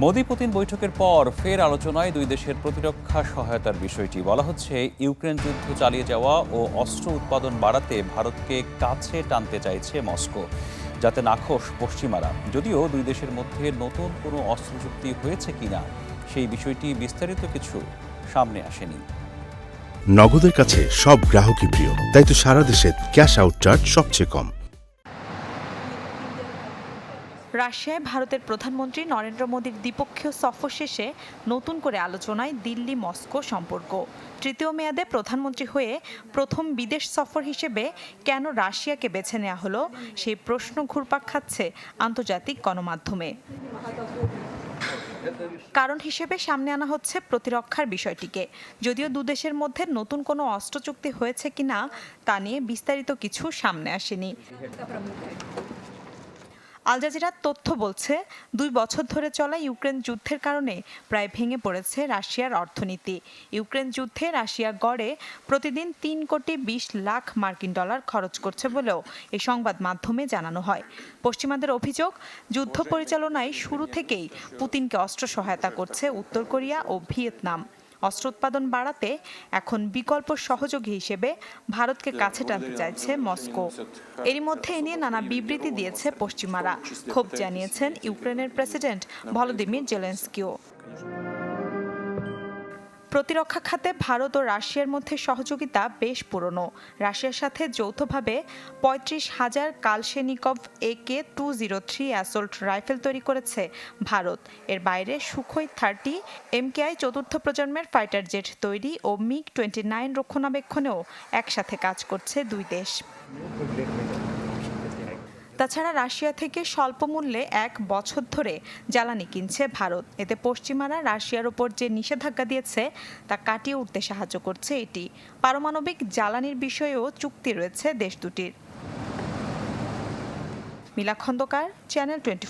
Modi Putin বৈঠকের পর ফের আলোচনায় দুই দেশের প্রতিরক্ষা সহায়তার বিষয়টি। বলা হচ্ছে, ইউক্রেন যুদ্ধ চালিয়ে যাওয়া ও অস্ত্র উৎপাদন বাড়াতে ভারতকে কাছে টানতে চাইছে মস্কো, যাতে নাখোশ পশ্চিমারা। যদিও দুই দেশের মধ্যে নতুন কোনো অস্ত্র চুক্তি হয়েছে কিনা, সেই বিষয়টি বিস্তারিত কিছু সামনে আসেনি। নগদের কাছে সব গ্রাহকই প্রিয়। তাই তো সারা দেশে ক্যাশ আউট চার্জ সবচেয়ে কম। রাশিয়ায় ভারতের প্রধানমন্ত্রী নরেন্দ্র মোদীর দ্বিপক্ষীয় সফর শেষে নতুন করে আলোচনায় দিল্লি, মস্কো সম্পর্ক। তৃতীয় মেয়াদে প্রধানমন্ত্রী হয়ে প্রথম বিদেশ সফর হিসেবে কেন রাশিয়াকে বেছে নেওয়া হলো, সেই প্রশ্ন ঘুরপাক খাচ্ছে আন্তর্জাতিক গণমাধ্যমে। কারণ হিসেবে সামনে আনা হচ্ছে প্রতিরক্ষার বিষয়টিকে। যদিও দুদেশের মধ্যে নতুন কোনো অস্ত্র চুক্তি হয়েছে কিনা তা নিয়ে বিস্তারিত কিছু সামনে আসেনি। আল জাজিরার তথ্য বলছে, দুই বছর ধরে চলা ইউক্রেন যুদ্ধের কারণে প্রায় ভেঙে পড়েছে রাশিয়ার অর্থনীতি। ইউক্রেন যুদ্ধে রাশিয়া গড়ে প্রতিদিন তিন কোটি বিশ লাখ মার্কিন ডলার খরচ করছে বলেও এই সংবাদ মাধ্যমে জানানো হয়। পশ্চিমাদের অভিযোগ, যুদ্ধ পরিচালনায় শুরু থেকেই পুতিনকে অস্ত্র সহায়তা করছে উত্তর কোরিয়া ও ভিয়েতনাম। অস্ত্র উৎপাদন বাড়াতে এখন বিকল্প সহযোগী হিসেবে ভারতকে কাছে টানতে চাইছে মস্কো। এরই মধ্যে এ নিয়ে নানা বিবৃতি দিয়েছে পশ্চিমারা। ক্ষোভ জানিয়েছেন ইউক্রেনের প্রেসিডেন্ট ভলোদিমির জেলেন্সকিও। প্রতিরক্ষা খাতে ভারত ও রাশিয়ার মধ্যে সহযোগিতা বেশ পুরনো। রাশিয়ার সাথে যৌথভাবে পঁয়ত্রিশ হাজার Kalashnikov A K two zero three assault rifle তৈরি করেছে ভারত। এর বাইরে সুখোই থার্টি এমকেআই চতুর্থ প্রজন্মের ফাইটার জেট তৈরি ও মিগ টোয়েন্টি নাইন রক্ষণাবেক্ষণেও একসাথে কাজ করছে দুই দেশ। তাছাড়া রাশিয়া থেকে স্বল্প মূল্যে এক বছর ধরে জ্বালানি কিনছে ভারত। এতে পশ্চিমারা রাশিয়ার ওপর যে নিষেধাজ্ঞা দিয়েছে, তা কাটিয়ে উঠতে সাহায্য করছে এটি। পারমাণবিক জ্বালানির বিষয়েও চুক্তি রয়েছে দেশ দুটির। মিলা খন্দকার চ্যানেল টোয়েন্টি